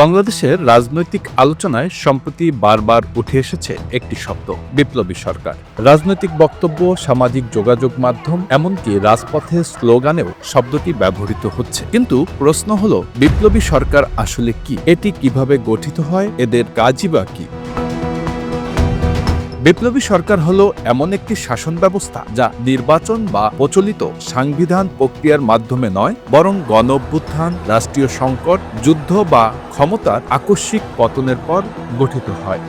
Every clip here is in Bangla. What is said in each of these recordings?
বাংলাদেশের রাজনৈতিক আলোচনায় সম্প্রতি বারবার উঠে এসেছে একটি শব্দ, বিপ্লবী সরকার। রাজনৈতিক বক্তব্য, সামাজিক যোগাযোগ মাধ্যম, এমনকি রাজপথে স্লোগানেও শব্দটি ব্যবহৃত হচ্ছে। কিন্তু প্রশ্ন হল, বিপ্লবী সরকার আসলে কি? এটি কীভাবে গঠিত হয়? এদের কাজই বা কি? বিপ্লবী সরকার হলো এমন একটি শাসন ব্যবস্থা যা নির্বাচন বা প্রচলিত সাংবিধান প্রক্রিয়ার মাধ্যমে নয়, বরং গণ অভ্যুত্থান রাষ্ট্রীয় সংকট, যুদ্ধ বা ক্ষমতার আকস্মিক পতনের পর গঠিত হয়।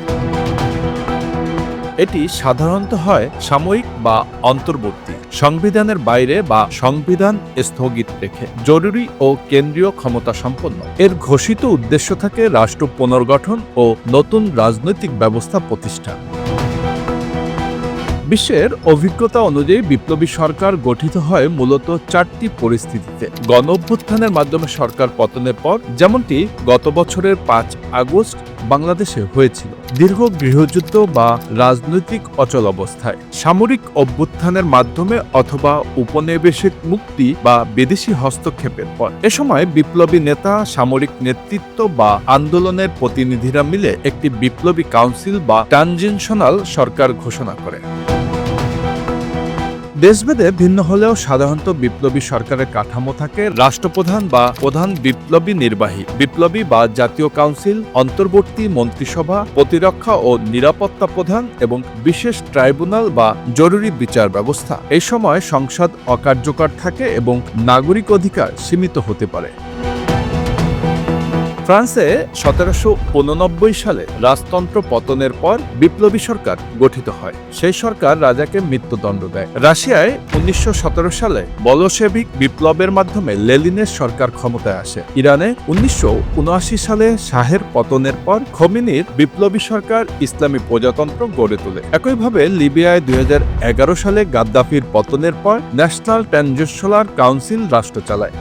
এটি সাধারণত হয় সাময়িক বা অন্তর্বর্তী সংবিধানের বাইরে বা সংবিধান স্থগিত রেখে জরুরি ও কেন্দ্রীয় ক্ষমতা সম্পন্ন। এর ঘোষিত উদ্দেশ্য থাকে রাষ্ট্র পুনর্গঠন ও নতুন রাজনৈতিক ব্যবস্থা প্রতিষ্ঠা বিশ্বের অভিজ্ঞতা অনুযায়ী বিপ্লবী সরকার গঠিত হয় মূলত চারটি পরিস্থিতিতে। গণ অভ্যুত্থানের মাধ্যমে সরকার পতনের পর যেমনটি গত বছরের পাঁচ আগস্ট বাংলাদেশে হয়েছিল। দীর্ঘ গৃহযুদ্ধ বা রাজনৈতিক অচল অবস্থায়। সামরিক অভ্যুত্থানের মাধ্যমে অথবা উপনিবেশিক মুক্তি বা বিদেশি হস্তক্ষেপের পর। এ সময় বিপ্লবী নেতা, সামরিক নেতৃত্ব বা আন্দোলনের প্রতিনিধিরা মিলে একটি বিপ্লবী কাউন্সিল বা ট্রানজিশনাল সরকার ঘোষণা করে। দেশভেদে ভিন্ন হলেও সাধারণত বিপ্লবী সরকারের কাঠামো থাকে রাষ্ট্রপ্রধান বা প্রধান বিপ্লবী নির্বাহী। বিপ্লবী বা জাতীয় কাউন্সিল, অন্তর্বর্তী মন্ত্রিসভা, প্রতিরক্ষা ও নিরাপত্তা প্রধান এবং বিশেষ ট্রাইব্যুনাল বা জরুরি বিচার ব্যবস্থা। এই সময় সংসদ অকার্যকর থাকে এবং নাগরিক অধিকার সীমিত হতে পারে। ফ্রান্সে সতেরোশো উননব্বই সালে রাজতন্ত্র পতনের পর বিপ্লবী সরকার গঠিত হয়। সেই সরকার রাজাকে মৃত্যুদণ্ড দেয়। রাশিয়ায় উনিশশো সতেরো সালে বলশেভিক বিপ্লবের মাধ্যমে লেলিনের সরকার ক্ষমতায় আসে। ইরানে উনিশশো উনআশি সালে শাহের পতনের পর খমিনির বিপ্লবী সরকার ইসলামী প্রজাতন্ত্র গড়ে তোলে। একইভাবে লিবিয়ায় দুই হাজার এগারো সালে গাদ্দাফির পতনের পর ন্যাশনাল ট্রানজিশনাল কাউন্সিল রাষ্ট্র চালায়।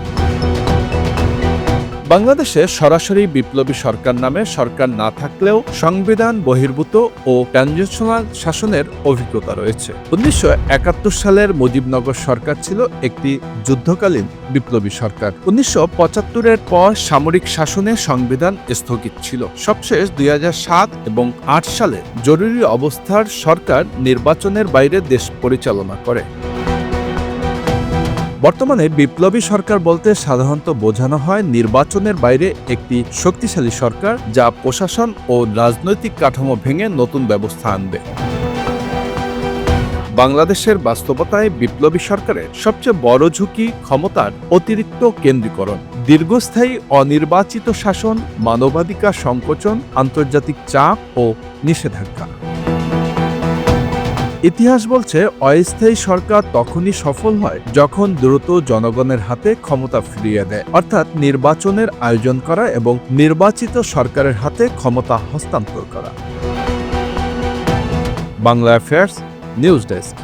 বাংলাদেশে সরাসরি বিপ্লবী সরকার নামে সরকার না থাকলেও সংবিধান বহির্ভূত ও ট্রানজিশনাল শাসনের অভিজ্ঞতা রয়েছে। উনিশশো একাত্তর সালের মুজিবনগর সরকার ছিল একটি যুদ্ধকালীন বিপ্লবী সরকার। উনিশশো পঁচাত্তরের পর সামরিক শাসনে সংবিধান স্থগিত ছিল। সবশেষ দুই এবং আট সালে জরুরি অবস্থার সরকার নির্বাচনের বাইরে দেশ পরিচালনা করে। বর্তমানে বিপ্লবী সরকার বলতে সাধারণত বোঝানো হয় নির্বাচনের বাইরে একটি শক্তিশালী সরকার যা প্রশাসন ও রাজনৈতিক কাঠামো ভেঙে নতুন ব্যবস্থা আনবে। বাংলাদেশের বাস্তবতায় বিপ্লবী সরকারের সবচেয়ে বড় ঝুঁকি ক্ষমতার অতিরিক্ত কেন্দ্রীকরণ। দীর্ঘস্থায়ী অনির্বাচিত শাসন, মানবাধিকার সংকোচন, আন্তর্জাতিক চাপ ও নিষেধাজ্ঞা। ইতিহাস বলছে, অস্থায়ী সরকার তখনই সফল হয় যখন দ্রুত জনগণের হাতে ক্ষমতা ফিরিয়ে দেয়। অর্থাৎ নির্বাচনের আয়োজন করা এবং নির্বাচিত সরকারের হাতে ক্ষমতা হস্তান্তর করা। Bangla affairs news desk